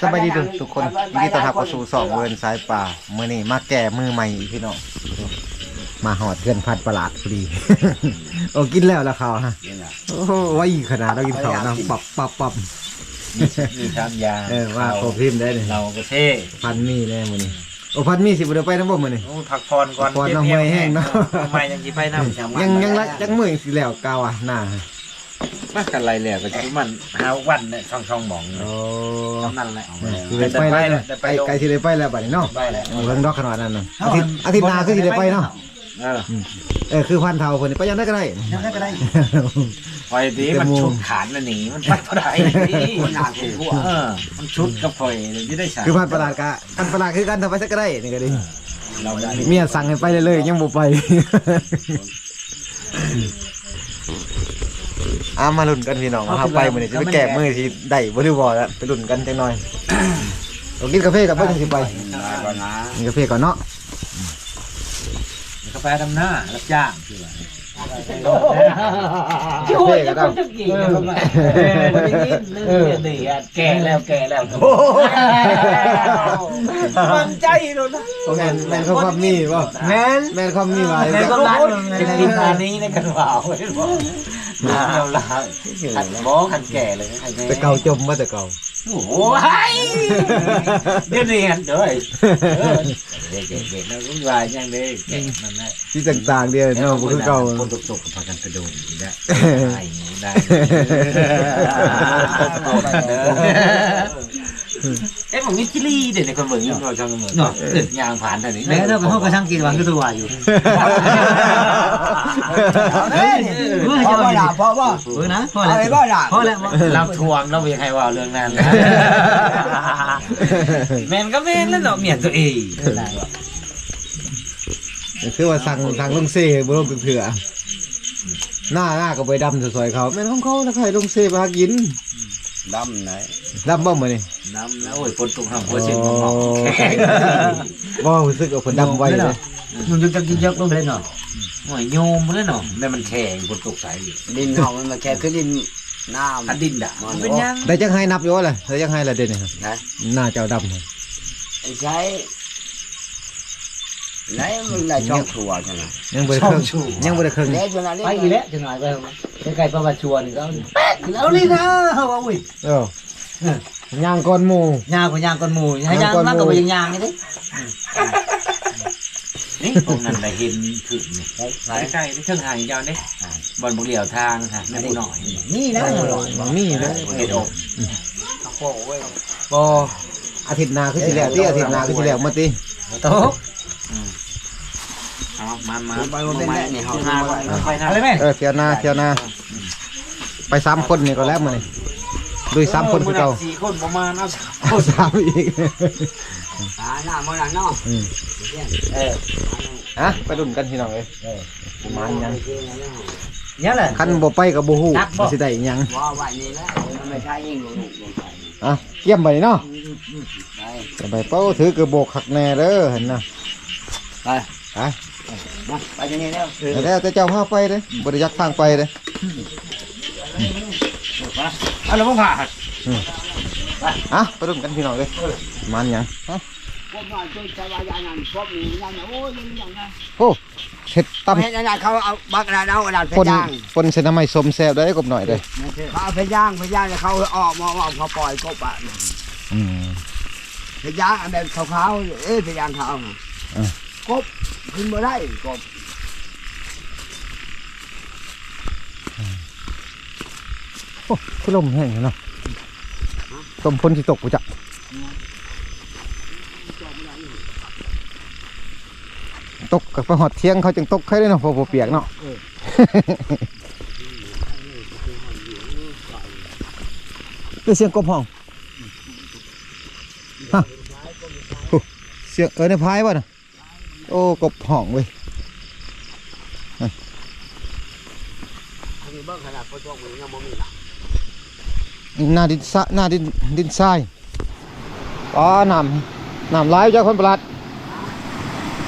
สบายดีทุกทุกคนยินดีต้อนรับเข้าสู่สองเวิร์นสายป่ามื้อนี้มาแก่มือใหม่อีกพี่น้องมาหอดเทือนพัดประหลาดพอดี โอ้กินแล้วละเขาวฮะกินอะโอ้โหไว้อีกขนาดเรากินข้าวนะปับปับปับมีมีทำยาเออว่าโคพิมพ์ได้เลยเราก็เท่พันมีแน่มื้อนี้โอ้พันมีสิบ่ได้ไปทั้งบ่มื้อนี้โอ้พักผ่อนก่อนพักผ่อนเอาเมื่อยแห้งเนาะทำไมยังสิไปน้ำยังยังละยังมื้อสิแล้วกาวอะหน้า มากันไรแล้วก็จะมันหาวันเนี่ยช่องช่องๆหมองโอ้เท่านั้นแหละสิได้ไปแล้วเนี่ยได้ไปไปไกลสิได้ไปแล้วบัดนี้เนาะไปแล้วเรื่องดอกขนาดนั้นน่ะอาทิตย์อาทิตย์หน้าคือสิได้ไปเนาะเออเออคือพันเท่าเพิ่นนี่ไปยังได้ก็ได้ยังได้ก็ได้พอยดีมันชุดขานมันหนีมันไปเท่าไหร่ดีคนหนาคนทั่วเออมันชุดกับพอยเลยที่ได้ฉากคือพันประหลาดกะพันประหลาดคือกันทำไปสักก็ได้นี่ก็ดีเราได้เมียสั่งให้ไปเลยๆยังบ่ไป อามาลุ้นกันพี่น้องเอาไปมื้อนี้สิไปแก้มือสิได้บ่ได้บ่แล้วไปลุ้นกันจังหน่อยต้องกินกาแฟกับเพิ่นสิไปมาก่อนนะกินกาแฟก่อนเนาะ กาแฟดำหน้ารับจ้าง คือว่ากาแฟก็ได้เออเออดีอะแก่แล้วแก่แล้วมันใจเลยนะแม่นแม่นเขาความมีบ่แม่นแม่นความมีหลายแม่นก็รักจะกินทานนี้ในกันว่าเว้ยบ่เราละขันบ่ขันแก่เลยใครแต่เก่าจมมาแต่เก่าโอ้โหเดี๋ยวนี้หันเด้อเด็กเด็กๆแล้วก็วายยังเด็กนั่นแหละที่ต่างๆเดียวเนาะบ่คือเก่าคนตกตกกับพากันกระโดดได้ได้ได้เอ้ผมมีจิลี่เด็กในคนเมืองยังเราช่างเมืองเกิดยางผ่านทางนี้แม่เราก็ห้องกระช่างกินวันก็ตัวอยู่เฮ้ยพ่อว่าด่าพ่อว่าเออนะพ่อแล้วพ่อด่าพ่อแล้วเราทวงเรามีใครว่าเรื่องนั้นแมนก็แมนแล้วเนาะเมียตัวเองคือว่าสั่งสั่งลุงเซ่บ่ลงเถื่อ หน้าหน้าก็ไปดำสวยๆเขาแม่นของเขาแล้วใครลุงเซ่มาหากินดำไหนดำบ่มื้อนี้ดำแล้วโอ้ยฝนตกห้ามหัวเช็ดมันหมอกแข็งบ่รู้สึกว่าเพิ่นดำไว้เลยมันจะกินยักษ์ลงไปเนาะโอ้ยโยมเลยเนาะแม่มันแข็งฝนตกใสอยู่ดินเฮามันมาแค่คือดินน้อันดินด่ะมันเป็นยังได้จังให้นับอยู่ว่าล่ะได้จังให้ละเด่นนี่ครับำนะหน้าเจ้าดำครับไอ้ใช้ ไหนมึงได้ช่องครัวใช่ไหมยังบ่ได้เครื่องยังบ่ได้เครื่องแล้วจนนั้นไปอีกแล้วจะหน่อยไปใกล้ๆประวัติชวนก็แป๊กแล้วนี่นะเฮาว่าอุ้ยเออย่างก่อนหมู่ยางก็ยางก้นหมูให้ยางมากก็บ่ยังยางนี่ดินี่ตรงนั้นได้เห็นขึ้นนี่ใกล้ๆที่เชิงหางยาวนี่บอลบุเรียวทางค่ะไม่ได้หน่อยนี่นะอร่อยมีเด้อเห็ดอกบ่อาทิตย์หน้าคือสิแล้วที่อาทิตย์หน้าคือสิแล้วมาติ โต เอามันมาไปมันเป็นแม่นี่เฮามาไว้ไปนะอะไรแม่เออเที่ยวหน้าเที่ยวหน้าไปสามคนนี่ก็แล้วมื้อนี้ดุยสามคนคือเก่าสี่คนประมาณเอาเอาสามอีกอ่าหน้ามันน่ะเนาะอืมเออฮะไปดุนกันพี่น้องเอ้ยประมาณยังเนี่ยแหละคันบ่ไปก็บ่ฮู้นักบ่ว่าสิได้อิหยังว่าวันนี้แล้วมันไม่ใช่ยิงลูกลงไปอะเกี่ยมไปเนาะไปเกี่ยมไปเป้าถือกระโบกคักแน่เด้อเห็นนะ ไปไปมาไปจังนี้แล้วแต่แล้วแต่เจ้าพาไปเด้บ่ได้ยักทางไปเด้เอาแล้วมึงผ่าอะไปดุนกันพี่น้องเอ้ยประมันหยังฮะพวกมันช่วยชาวบ้านนั่นพวกนี้นั่นโอ้ยยังไงโอ้เฮ็ดตำเฮ็ดอันนั้นเขาเอาบักระดาเอาอันนั้นไปปนย่างปนเสนาไม้สมแซ่บได้กบหน่อยเด้อเขาเอาไปย่างไปย่างแล้วเขาออกมาเอาเขาปล่อยกบอะอืมไปย่างอันแบบขาวๆเอ้ยไปย่างขาวอะ กบขึ้นมาได้กบโอ้คือลมแห้งเนาะสมพลสิตกบ่จ๊ะตกกับไปหอดเที่ยงเขาจึงตกใครได้เนาะเพอบ่เปียกเนาะเป็นเสียงกบห้องฮะโอ้เสียงเออในพายวะนะ โอ้กบห้องเว้ยอันนี้เบิ่งขนาดพวกพวกมึงยังบ่มีหลักหน้าดินซะหน้าดินดินทรายอ๋อน้ำน้ำไหลายจากคนประหลาด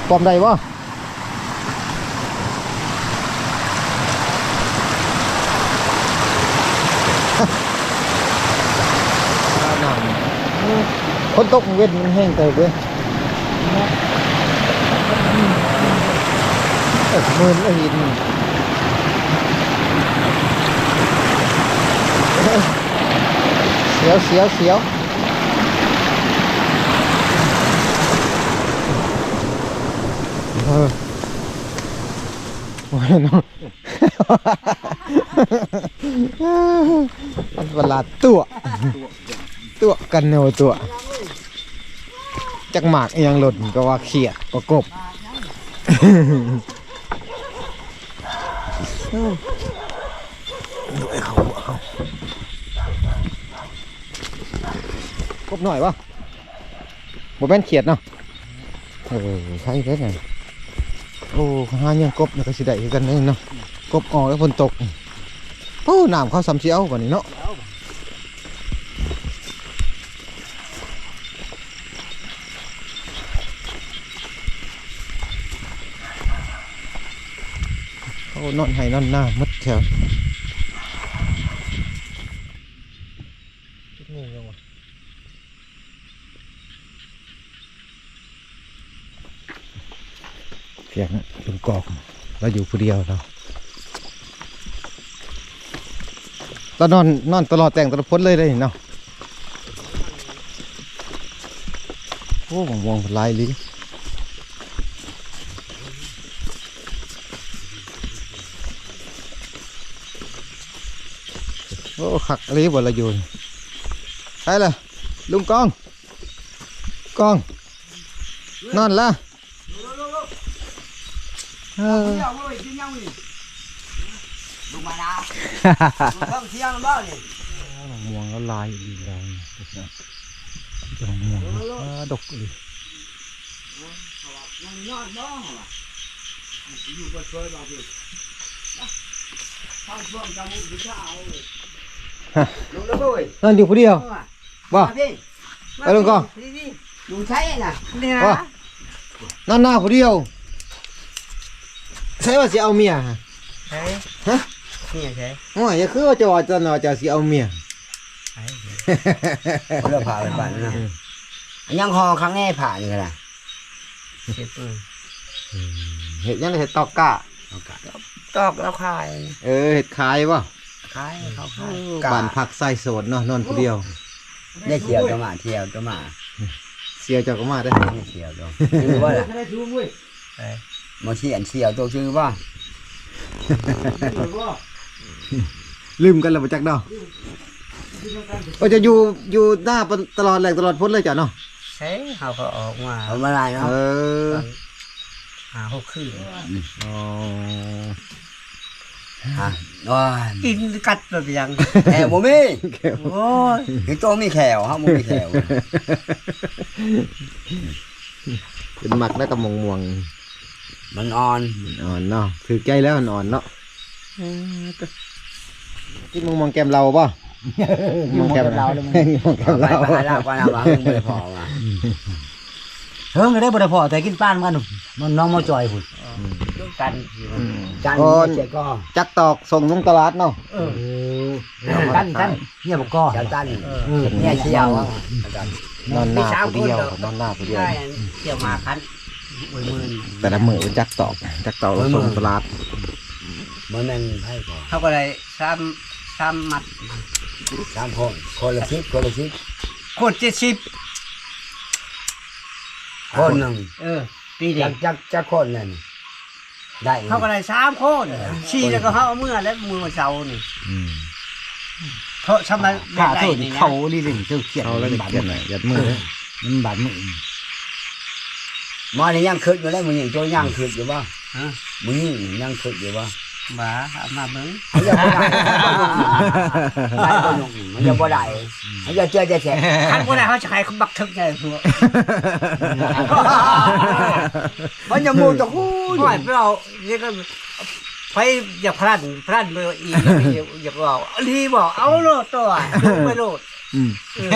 ปลอมได้บ่น้ำคนตกเว้นมันแห้งเติบเลย เออมืนแล้วหินเสียวเสียวเสียวเออโอ้ยน้องอันประหลาดตัว ตัวกันเนวตัว จักหมากยังหล่นก็ว่าเขียดก็กบ หน่อยเขาหัวเขากบหน่อยวะบ่แม่นเขียดเนาะเออใช่เด้อเนี่ยโอ้หายังกบเนี่ยก็สิได้คือกันเด้อเนาะกบออกแล้วฝนตกโอ้น้ำเขาซ้ำเชียวกว่านี้เนาะ นอนให้นอนหน้ามัดแถวงูยังวะเสียงลุงกอกเราอยู่ผู้เดียวเราเรานอนนอนตลอดแต่งตลอดพ้นเลยเลยเนาะโอ้มองมองลายลิ้น ขักอะไรบ่ละอยู่นี่ไปเลยลุงกอง กอง นอนละเออเที่ยวเว้ยกินยังนี่ลูกมาดาลูกเพิ่งเที่ยงบ้านี่ม่วงแล้วลายดีลายจะม่วงอ่าดกเลยยังนอนบ้าเหรออยู่ก็ช่วยเราพี่ข้าช่วงจมูกดิฉันเอาเลย ลงแล้วเว้ยนอนอยู่ผู้เดียวบ่พี่ไปลงก่อนดูใช่น่ะนี่ว่นอนหน้าผู้เดียวใช่ว่าสิเอาเมียฮะใช่ฮะนี่ใช่โอ้ยอย่าคือว่าจะว่าจะนอนจะสิเอาเมียเลือกผ่าไปปั่นนะยังหอครั้งแง่ผ่านกันล่ะเก็บปืนเห็ดยังไงเห็ดตอกกะตอกแล้วคาย เออเห็ดขายป่ะ คายเขาคายบ้านผักใส่โสดเนาะนอนผู้เดียว ได้เที่ยวจะมาเที่ยวจะมาเสียเจ้าก็มาได้อได้เที่ยวตัวชื่อว่าล่ะมาเที่ยวเที่ยวตัวชื่อว่าลืมกันแล้วมาจากดอกก็จะอยู่อยู่หน้าตลอดแหล่งตลอดพ้นเลยจ้ะเนาะใช่เขาก็ออกมาเอามาอะไรเนาะเออหาหกคืนอ๋อ อะว้ากินกัดแบบยังแขวบ่มีโอ้ยคือตัวมีแขวฮะบ่มีแขวเป็นหมักแล้วกับมงม่วงมันอ่อนๆอ่อนเนาะถือใจแล้วมันอ่อนเนาะกินมงม่วงแกมเราป่ะมงแกมเรามงแกมไปเราไปหาลาบไปน้ำหลังมึงไม่ได้พอว่ะเฮิงก็ได้บ่ได้พอแต่กินป้านมันมันน้องมาจอยพุ่น กันจันทร์ก่อนเจ๊ก็จักตอกส่งลงตลาดเนาะเออกันกันเนี่ยบ่ก็เจ้าจันทร์เออเนี่ยเชี่ยวอะจันทร์นอนหน้าผู้เดียวนอนหน้าผู้เดียวได้เที่ยวมาคันโอ้ยมือแต่ละมือจักตอกจักตอกแล้วส่งตลาดมันนั่นให้ก่อนเขาก็เลยซ้ำซ้ำมัดสามคนคนละชิดคนละชิดโคตรเจ็ดสิบคนหนึ่งเออปีเด็จักกจักจักคนนั่น ได้เขาก็เลยสามคนชี้แล้วก็เขาเอาเมื่อแล้วมือเสานี่เขาทำไมเด็ข้ากไรโทษนี่นะเขาลีลิงเจ้าเขียนเอาแล้วบาดเขียนหน่อยยัดมือมันบาดมือมาเนี่ยยังคืดอยู่แล้วมึงยังตัวยังคืดอยู่ป่ะฮะมึงยังคืดอยู่ป่ะ บ้าเอามาเบิ้งมันจะบ่ได้ได้บ่ลงมันจะบ่ได้มันจะเจอจะแฉะคันคนไหนเขาจะใครเขาบักทึกไงหัวมันจะมูตะกูห่วยไปเอาเนี่ยก็ไปอย่าพลันพลันไปอีกอย่าอย่าเอาลีบอกเอาโลดตัวดูไปโลดอืมเออ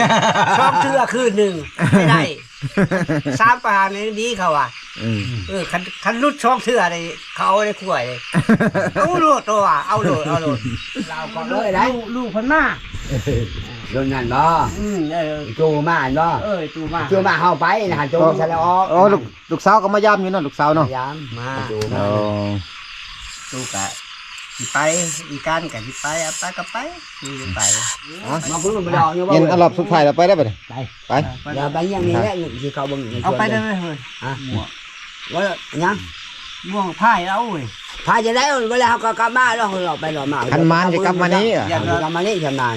ชอบเชื่อคืนหนึ่งไม่ได้ สามประหารในนี้เขาอะอืมเออคันคันรุดช่องเชื่อในเขาเอาในขวดเลยเอาโลดตัวเอาโลดเอาโลดเราก่อนเลยได้ลูกลูกพันมารโดนนั่นบ่อืมเออจูมาอันบ่เออตูมาจูมาเฮาไปนะฮะจูซะแล้วออกอ๋อลูกลูกสาวก็มายามอยู่เนาะลูกสาวเนาะพยายามมาจูอ๋มาอตูกะ สิไปอีการกะสิไปเอาไปก็ไปนี่สิไปมาพุ่งมาดอกอยู่บ่เย็นอันรอบสุดท้ายแล้วไปได้ปะเนี่ยไปไปอย่าไปยังนี่แหละสิเขาเบิ่งเอาไปได้ไหมเฮ้ยฮะว่ายังม่วงพ่ายเอาเว้ยพาจะได้เวลาเขาก็กลับมาแล้วเราไปรอมาคันมานจะกลับมานี้อะอย่ากลับมานี่ชำนาญ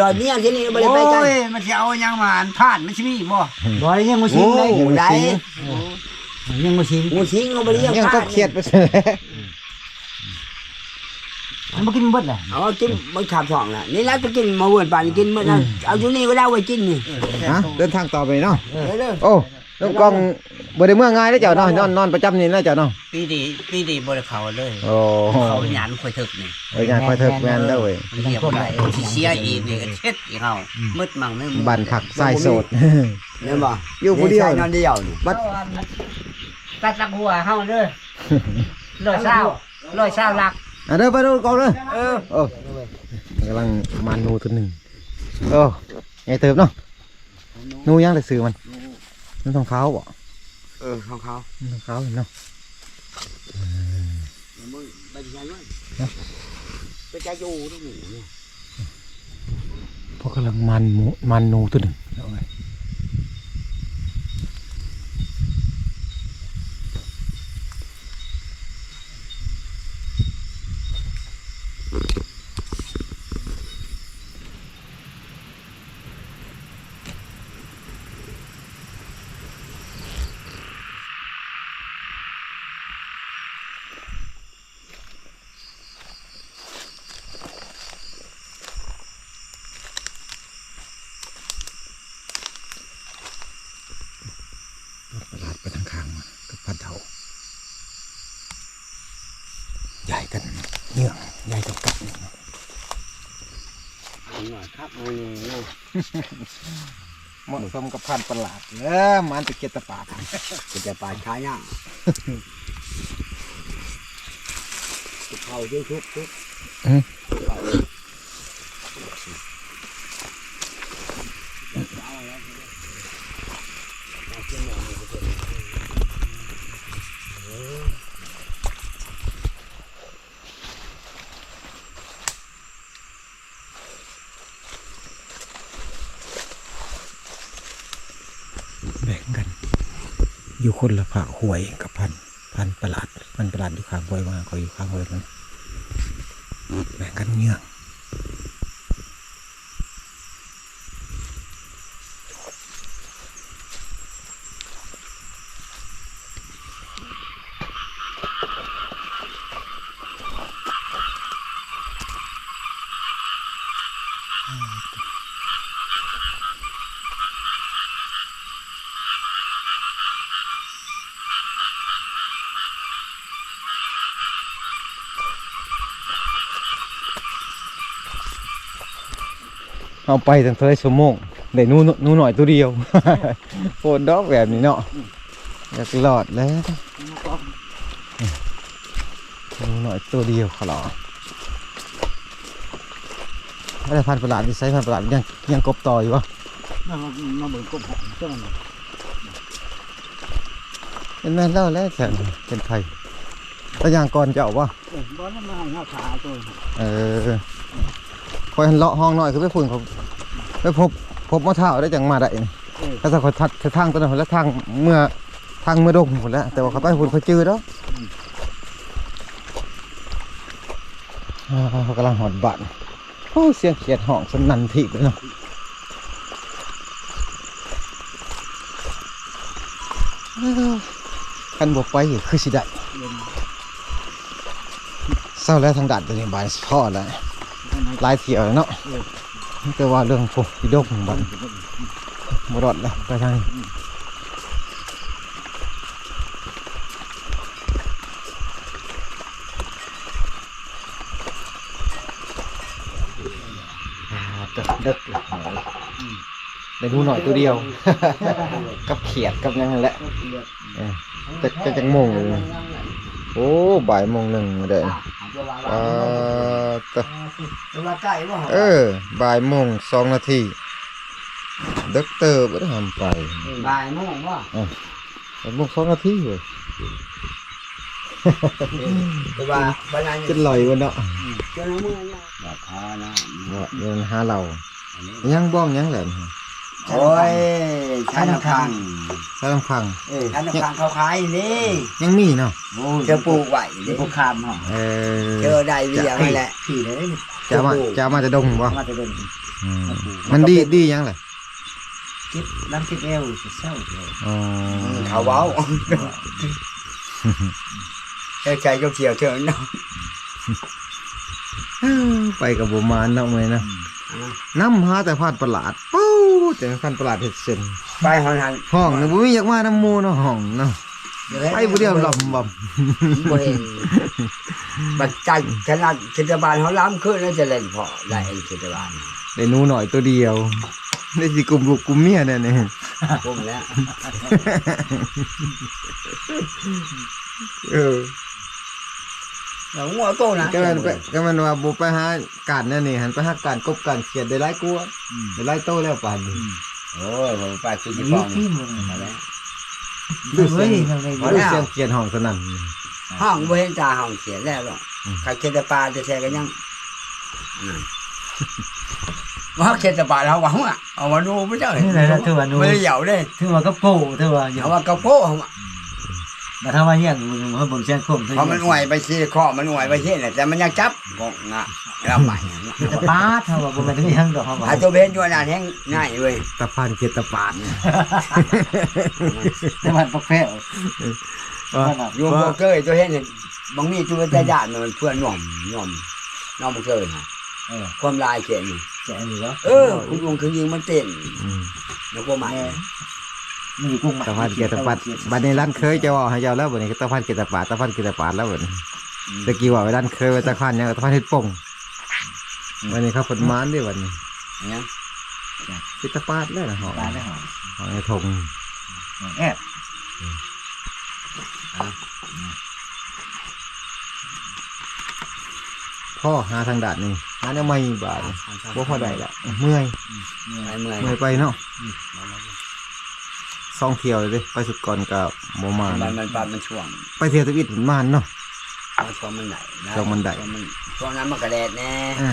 รอเนี่ยที่นี่บ่ได้โอ้ไปกันยมันสิเอายังมาอันผ่านมันสิมีบ่บ่ได้ยังบ่โอ้ชิงเลยหมูได้สิงยังบ่ชิงงูสิงเขาบ่ได้ยังยังก็เครียดไปเสีย มันบ่กินเบิดแหละ เอากินมันขับสองน่ะนี่แล้วจะกินมาเวิร์นปานกินมื้อนั้นเอาอยู่นี่ก็ได้ไว้กินนี่ฮะเดินทางต่อไปเนาะเด้อโอ้ลูกกล้องบ่ได้เมื่อง่ายแล้วเจ้าเนาะนอนนอนประจำนี่นะเจ้าเนาะปีดีปีดีบ่ได้เข้าเลยโอ้เขาหยานค่อยถึกนี่เอ้ยงานคอยเถิกแม่นแล้วเว้ยมันเรียบได้สิเสียอีกนี่ก็เช็ดอีกเฮามืดมั่งนึงบ้านผักทรายโสดเนี่ยบ่อยู่ผู้เดียวนอนเดียวนี่บัดตัดลักหัวเฮาเด้อร้อยเช้าร้อยเช้าลัก อะเด้อไปดูกล้องเด้อเออโอ้กำลังมานูตัวหนึ่งโอ้ไงเติบเนาะนูยังได้ซื้อมันมันต้องเขาบ่เออของเขามันต้องเขาเห็นเนาะมึงไปที่ไหนวะไปจะอยู่ตรงนี้เพราะกำลังมันหมูมันนูตัวหนึ่งเอาไว้ ประหลาดไปทางข้างมันกับพันเถาใหญ่กันเหยื่องใหญ่กับกัดนี่เนาะ หน่ อยครับมึงนะเหมาะสมกับพันธุ์ประหลาดเออมันตะเกียบตะปาดจะจะปาดขาย่างเขาที่ทุกทุก แบ่งกัน อยู่คนละผักหวยกับพันพันประหลาดพันประหลาดอยู่ข้างหวยมาเขาอยู่ข้างหวยมันแบ่งกันเงื่อง เอาไปตั้งเท่าไรชั่วโมงได้หนูหนูหน่อยตัวเดียวโฟนดอกแบบนี้เนาะอยากหลอดแล้วหนูหน่อยตัวเดียวขอรอไม่ได้พันธุ์ประหลาดที่ใช้พันธุ์ประหลาดยังยังกบต่ออยู่วะมามาเบิ่งกบเจ้ามันเป็นแม่นแล้วแล้วแสนเป็นไทยแตะยางก่อนจะเอาวะเออบ่ได้มาให้เฮาขาตัวเออคอยหันเลาะห้องหน่อยคือไปฝุ่นเขา ไปพบพบมะเท้าได้จังมาได้นี่ถ้าจะคอยทัดทางตัวนั้นแล้วทางเมื่อทางเมื่อดงหมดแล้ว แต่ว่าเขาไปฝุ่นเขาจืดแล้วอ่าเขากำลังหอดบัตรโอ้เสียงเขียดห้องสนั่นทิพย์เลยเนาะอ้าวคันบวไปอีกคือสิได้เศร้าแล้วทางดัดตัวนี้บานพ่อแล้วหลายเที่ยวแล้วเนาะ แต่ว่าเรื่องพวกวิดกของบันบรอดแล้วไปทางนี้อ่าเด็กเด็กเลยได้ดูหน่อยตัวเดียว กับเขียดกับหยังนั่นแหละเออจะจะจังโมงเลย โอ้บ่ายโมงหนึ่งเด้ออ่าต่อเวลาใกล้บ่เออบ่ายโมงสองนาทีด็อกเตอร์บ่ได้ทำไปบ่ายโมงบ่บ่ายโมงสองนาทีเว้ยแต่ว่าบรรยายจะลอยบ่เนาะเจ้ามือเนี่ยราคานะว่าเดินหาเรายังบ้องยังแหละ โอ้ยใช้น้ำคังใช้ลำพัง เออท่านทางเขาขายนี่ยังมีเนาะเจอปลูกไว้นี่ดิพวกคามเนาะเออเจอได้เรียงนี่แหละพี่เลยจะเอามาจะเอามาจะดงบ่มาจะเดินอืมมันดีดียังแหละคิดน้ำคิดเอวเศร้าเลยอ๋อเขาเว้าเจ้าใจก็เที่ยวเถอะเนาะเอ้าไปกับบ่มานเนาะมื้อนี้เนาะนำหาแต่พันประหลาดปู้ แต่พันประหลาดเฮ็ดเส้นไปหอนหันห้องนึงบ่มีอยากมาน้ำหมู่เนาะห้องเนาะไปผู้เดียวลำบ่บ่เห็นบัดใจขนาดเทศบาลเขาล้ำขึ้นแล้วจะเล่นพอได้เองเทศบาลได้หนูหน่อยตัวเดียวได้สิกลุ่มลูกกลุ่มเมียเนี่ยนี่พุ่มแล้วเออ แล้วหัวโตนะก็มันไปก็มันว่าบ่ไปหาการนั่นนี่หันไปหาการกบการเขียนได้หลายกว่าได้หลายโตแล้วป่านนี้โอ้ยผมไปคือที่นี่ป้องที่มึงมาแล้วดูเสีเฮ้ยยงทำไมดูเสียงเขียนห้องสนั่นห้องบ่เห็นตาห้องเขียนแล้วหรอกอืมใครเขียนแต่ปลาจะแท้กันยังอืมว่าเขียนแต่ปลาเราหวังอะเอามาดูไม่เจ้าเห็นนี่ไหนละถือว่านูไม่ได้เหยาเด้ถือว่าก็โป้ถือว่าอย่างเอาว่ากระโป้เอา มามาทำมาเยี่ยงมึงให้ผมเชียงคมเพราะมันหน่วยไปชี้ข้อมันหน่วยไปชี้น่ะแต่มันยังจับกงอะเราใหม่แต่ป้าถ้าว่าผมไม่ได้ยังดอกเขาว่าอาตัวเบนอยู่นานแห้งง่ายเว้ยตะพานเขียนตะปาดแต่มันปักแพ้วอยู่บ่เคยตัวเห็นนี่บางมีตัวจะญาติมันเพื่อนหน่อมหน่อมน้องบ่เคยนะเออความลายเขียนนี่แกนี่แล้วเออคุณลุงคือยิงมันเต้นอืมแล้วก็ให ม่มีกุ้งใหม่ตะพานเขียนตะปาดบัดนี้ร้านเคยจะว่าให้เจ้าแล้วบัดนี้ก็ตะพานเขียนตะปาดตะพานเขียนตะปาดแล้วบัดนี้ตะกี้ว่าไว้ร้านเคยไว้ตะพานยังตะพานเฮ็ดป่งวันนี้เขาผลมานเด้บัดนี้เนี่ยเฮ็ดตะปาดแล้วนะห้องปลาได้หอมห้องไอ้ทงแอบพ่อหาทางด่านนี่หาแนวใหม่บาดนี้บ่พอได้ละเมื่อยไอ้เมื่อยเมื่อยไปเนาะ สองเที่ยวเลยเด้ไปสุดก่อนกับบ่มามันนะมันปานมันช่วงไปเที่ยวตะวิดมันมานเนาะ มันช่วงมันไหนนะช่วงมันไหนช่วงมันช่วงนั้นมันกระแดดแน่อ่า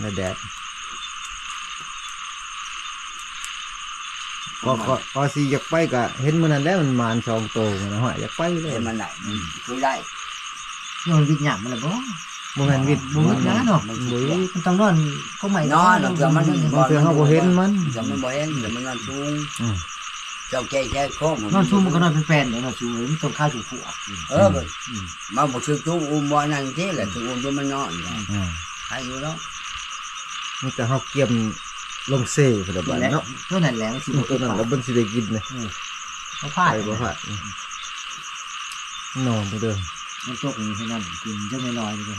แล้วแดดก็ก็ก็สิอยากไปก็เห็นมื้อนั้นแล้วมันมานสองโตมันนะฮะอยากไปเลยเห็นมันไหนคุยได้โยนวิญญาณมันเลยบ่บ่แม่นวิทย์บ่วิทย์นะเนาะบ่มันต้องนอนก็ใหม่นอนเดี๋ยวมันบางเทื่อเฮาบ่เห็นมันเดี๋ยวมันบ่เห็นเดี๋ยวมันนอนสูงอืม เจ้าแก่แค่โค้งนอนชุ่มมันก็นอนเป็นแฟนเดี๋ยวนอนชุ่มมันต้องข้าวจุผัวเออมาบ่ชื่อตู้อุ้มบ่นั่นที่แหละถึงอุ้มจนมันนอนอยู่อ่าใครอยู่แล้วมีแต่เฮาเกี่ยมลงเซ่พุ่นละบัดเนาะตัวนั้นแหละสิตัวนั้นแล้วเบิ่นสิได้กินนะเขาพไปลาดบ่ฮะนอนเด้อมันตกนี่ให้นั่นกินจะไม่น้อยเลย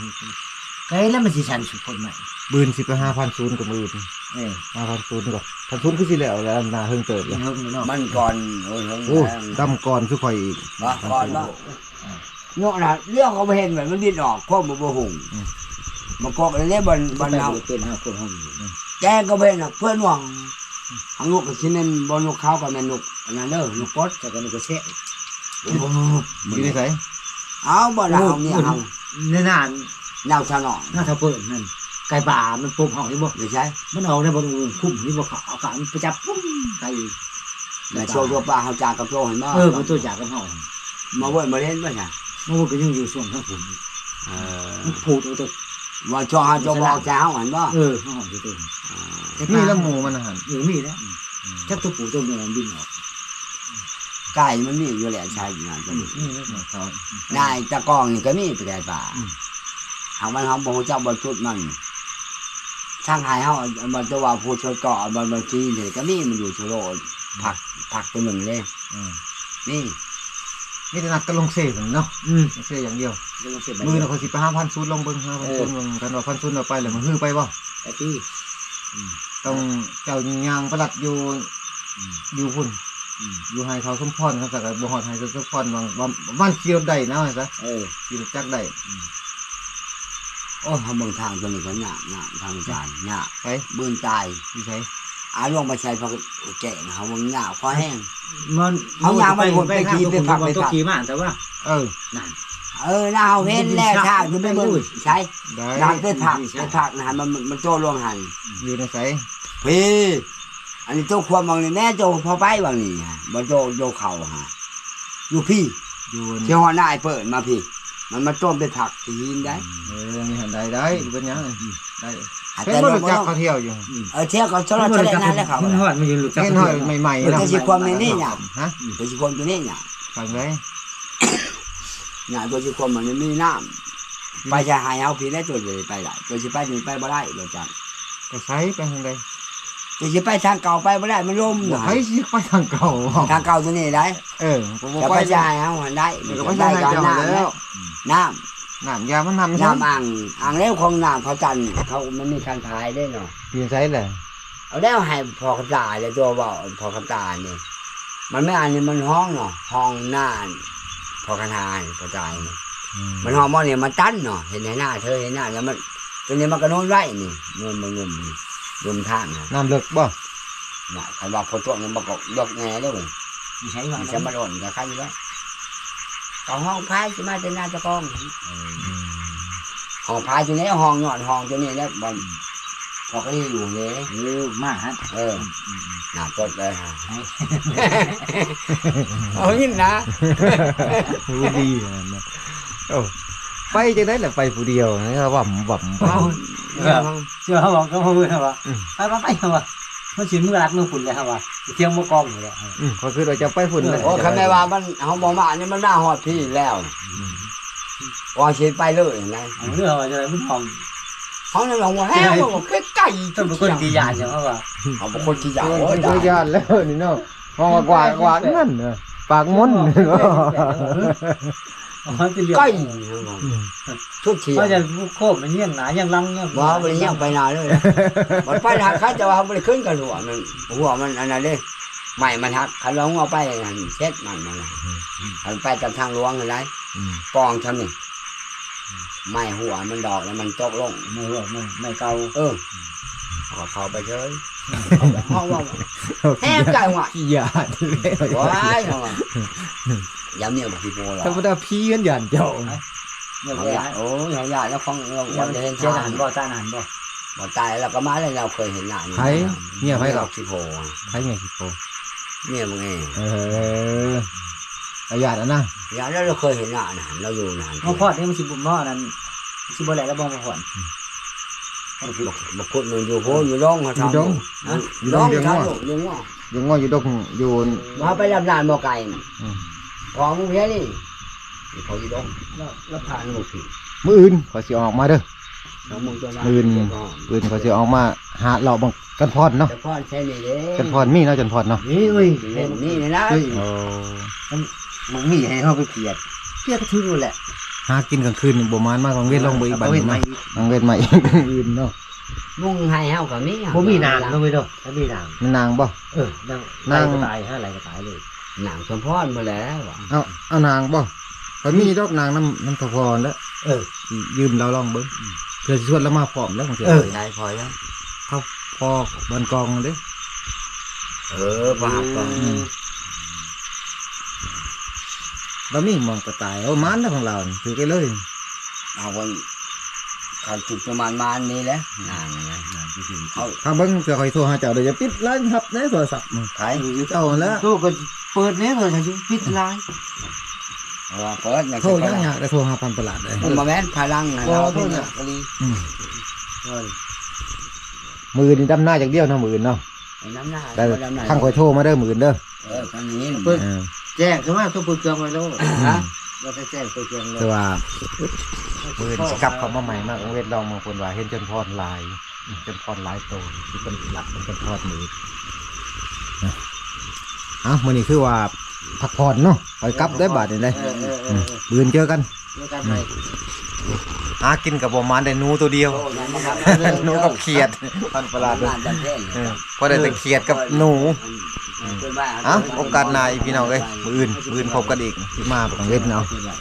ไอ้แล้วมันสิชันสุดคนใหม่บืนสิไป5,000ศูนย์กับมือเออ5,000ศูนย์ก่อนพันศูนย์คือสิแล้วแล้วนาเฮิงเติบแล้วเฮิงเนาะมันก่อนโอ้ยโอ้ดำก่อนคือข่อยอีกว่าก่อนว่าเนาะนะเรื่องเขาบ่เห็นเหมือนมันดิ้นออกโค้งบ่บ่หุงมันกอกอะไรบนบนเฮาเป็นห้าคนห้องแกก็เป็นน่ะเพื่อนหวังทางลูกก็สิเน้นบ่นกเขากับแม่นกอันนั้นเด้อนกปดจากกันก็เชะโอ้โหอยู่ในไสเอาบ่ละเอาเนี่ยเอาในนาน แนวชะนองหน้าเท่าเปิดนั่นไก่ป่ามันปมห้องนี่บ่ไม่ใช่มันออกในบริเวณพุ่มนี่บ่เขาเอาการไปจับปุ้มไก่แม่โชว์ตัวปลาเฮาจากกับโตเห็นบ่เออมันตัวจากกันห้องมาเว้ยมาเล่นบ่ใช่มันก็ยังอยู่ส่วนทั้งผมเออมันพูดเอาตัวว่าช่วงเฮาจะบอกจะเฮาเห็นบ่เออห้องอยู่ตัวนี่ละหมูมันอาหารเออมีแล้วจักตัวปู่ตัวเมียมันบินออกไก่มันมีอยู่แหละชายอยู่นั่นก็มีนี่แล้วเขานายตะกองนี่ก็มีไปไก่ป่า เฮามันเฮาบ่ฮู้จักบ่จุดมันช่างหายเฮามันจะว่าผู้ช่วยเกาะมันบางทีนี่ก็มีมันอยู่ชโลผักผักตัวหนึงเลยนี่นี่แต่นักก็ลงเซ่พุ่นเนาะอืมลงเซ่อย่างเดียวจะลงเสียมือน่ะเขาสิไป5,000ศูนย์ลงเบิ่ง5,000ศูนย์เบิ่งกันว่าพันศูนย์เอาไปแล้วมันฮือไปบ่ไอ้ที่ต้องเจ้าย่างประหลัดอยู่อยู่พุ่นอยู่ให้เขาสมพรเขาสักบ่ฮอดให้เขาสมพรบางวันขี่รถได้นะว่าซะเออขี่รถจักรได้ โอ้ทำเมืองทางตัวนี้ก็หยาบหยาบทางจานหยาบไปบืนตายพี่ใช้อาลงมาใช้พอแก่เขาวงหยาบคอแห้งมันเอายางไปหมดไปขี่ไปผักไปผักตัวขี่มาแต่ว่า เออเออหน้าเอาเห็นแล้วทางที่ไม่เบิ่งใช้ได้นางไปผักไปผักนะฮะมันมันมันโจรลวงหันอยู่ในไสพี่อันนี้โจความบางนี่แม่โจพอไปบางนี่ฮะบ่โจโจเข่าฮะอยู่พี่อยู่เที่ยวหัวหน้าไอ้เปิดมาพี่ มันมาโจมไปผักที่หินได้ เออมีหันใดได้เป็นหยังได้หาเห็นแต่บ่รถรู้บ่จักต้องเขาเที่ยวอยู่เออเที่ยวเขาชอบชอบนั่นแล้วเขามันหอดมันอยู่หลุดจักเห็นหอยใหม่ๆมันเนาะจะสิความในนี่เนี่ยฮะตัวสิความตัวนี้เนี่ยฟังไว้เนี่ยตัวสิความมันมีน้ำไปจะหายเอาพี่ได้ตัวเลยไปได้ตัวสิไปนี่ไปบ่ได้เราจังก็ใช้ไปทางใดตัวสิไปทางเก่าไปบ่ได้มันล่มบ่นะไปสิไปทางเก่าทางเก่าตัวนี้ได้เออบ่บ่จะไปไปจะหายเอาหันได้เดี๋ยวก็ได้ไปทางก่อนเจ้าน้ำแล้แล้วว น้น้ำยามันน้ำำใช่น้ำอ่างอ่างแล้วของน้ำเขาจันเขามันมีคันทายได้เนาะเปลี่ยนใช้แหละเอาแล้วให้พอคำตาเลยตัวเบาพอคำตานี่มันไม่อ่านนี่มันห้องเนาะห้องหน้าพอคำทานพอใจนี่มันหอมมันเนี่ยมันตันเนาะเห็นหน้าเธอเห็นหน้าแล้วมันตัวนี้มันก็โน้นไร่นี่โน้นมันงมนี่ยมทางนะน้ำเลิกบ่น่ะคันว่าพอตัวมันบอกดอกแง่ด้วยใช้มามันจะมาโดนกับใครอยู่แล้ว ก็ห้องพายจะมาเป็นหน้าเจ้ากองห้องพายตัวนี้ห้องหยอดห้องตัวนี้แล้วบอลพอก็ได้อยู่เลยเออมาฮะเออหน้าตดเลยฮะเอายินนะรู้ดีนะเนาะโอ้ไปจังได๋ล่ะไปผู้เดียวนะครับว่ำว่ำเชื่อเขาบอกก็พูดครับว่าไปไปไปครับว่า มันสิมือรักมือฝุ่นเลยครับว่าเที่ยวมือกองอยู่เลยอืมก็คือเราจะไปฝุ่นเลยโอ้คันแม่ว่ามันเขาบอกมาอันนี้มันหน้าหอดพี่แล้วว่าเชีไปเลยนะเรื่องว่าจะมันหอมเขาเนี่ยบอกว่าแห้วบอกใกล้ใกล้ต้องเป็นคนกี่ยานใช่ไหมว่าเขาเป็นคนที่อยากโอ้โอ้ยยได้ยานแล้วนี่เนาะมองกว่ากว่านั่นน่ะปากมนเนาะ มันเป็นเรื่องใกล้ทุกทีเขาจะโคบมันเงี้ยงหนาเงี้ยงลังเงี้ยว่าบริยังไปนานเลยมันไปหักเขาจะว่าบริขึ้นกับหัวมันหัวมันอันนั้นเลยใหม่มันหักเขาลงเอาไปนั่นเช็ดมันมันมันไปกับทางหลวงอะไรอืมกองทำนี่ไม่หัวมันดอกแล้วมันตกลงไม่หรอกไม่ไม่เกาเออเอาเขาไปเฉยห้องว่าแห้งไก่หัวขี้ยานเลยว้ายเอา ว่ะยำเนี่ยบอกพี่โมหรอธรรมดาพี่กันยานเจ้าเนี่ยเขาบ่อยากโอ้ยเขาอยากแล้วของเรายัวันงจะเห็นเจ้าชาหนานติบ่ตาหนานบ่บ่ตายแล้วก็มาเลยเราเคยเห็นหน้าไผเนี่ยไผหรอกพี่โพไผเนี่ยขี้โปเนี่ยมึงเองเอออาญาตอะนะอย่างนั้นเราเคยเห็นหน้านะเราอยู่นานมาพอดนี่มันสิบุ่มหม้อนั้นสิบ่แหลแล้วบ่มาพอดบอกบอกพูดมันอยู่โพอยู่ร่องเขาทำร่องทำลูกยังว่าอยู่ง้ออยู่ดงอยู่ มาไปลำนานบ่ไก่อืม พอมึงเพี้ยนี่พออยู่ร่องแล้วผ่านหมดพี่มื้ออื่นขอยสิออกมาเด้อน้องมึงตัวนั้นอื่นอื่นขอยสิออกมา หาเลาะบังกันพรเนาะแต่พ่อใช่นี่เด้กันพรมีเนาะจันพรเนาะนี่เว้ยเห็นนี่นะโอ้มึงมีให้เขาไปเกลียดเกลียดก็ถือแหละหากินกลางคืนนี่บ่มานมากกลางเวทลงไปอีกบัดเอานึเห็นงไหมเนาะกลางเวทใหม่อื่นเนาะนุ่งให้เฮากับมีผมมีนางก็ไม่รู้ถ้ามีนางมันนางบ่เออนางนางก็ตายห้าอะไรก็ตายเลย หนังสมพรมาแล้วเอาเอานางบ่ก็มีดอกนางน้ำน้ำตะพรแล้วเออ ยืมเราลองเบิ่งเพื่อสิชวนเรามาพร้อมแล้วบางทีเออได้พอแล้วเขาพอบันกองเด้เออพอหักก่อนเรามีหมองกระต่ายเอามันแล้วของเรานี่ถือไปเลยเอาวันเขาจุดประมาณมานนี้แหละนางนะเขาถ้าเบิ่งเพื่อคอยโทรหาเจ้าเดี๋ยวจะปิดไลน์ครับในโทรศัพท์มึงขายอยู่เจ้าแล้วตู้ก็ เปิดเนี้ยเลยฉันปิดไลน์ว่าเปิดนะโทรยังอยากได้โทรหาปันประหลาดเลยมันมาแม่นพลังนะเราเป็นนักกะลีอืมมือนี่ดำหน้าอย่างเดียวเนาะมือเนาะไอ้น้ำหน้าแต่น้ำหน้าทางคอยโทรมาเด้อมือเด้อเออกันนี้เออแจ้งคือว่าตู้เปิดเครื่องไว้แล้วฮะเราไปแจ้งเปิดเครื่องเลยแต่ว่ามือนี่สิกลับเขามาใหม่มากของเวทลองบางคนว่าเห็นจนพรลายจนพรลายโตที่เป็นหลักเป็นจนพรมือนะเอ้ามือนี้คือว่าพักผ่อนเนาะคอยกลับได้บาทนี่เลยเออเออเออืมอบืนเจอกันเจอกันไหมหากินกับประมาณได้หนูตัวเดียวโอ้ยมันครับหนูกับเขียดพันประหลาดเลยงานจันเทศเออพอได้แต่เขียดกับหนูเพิ่นว่าเอ้าโอกาสหน้าอีกพี่น้องเอ้ยมืออื่นมืออื่นพบกันอีกที่มาของเวทเนาะเพิ่นว่า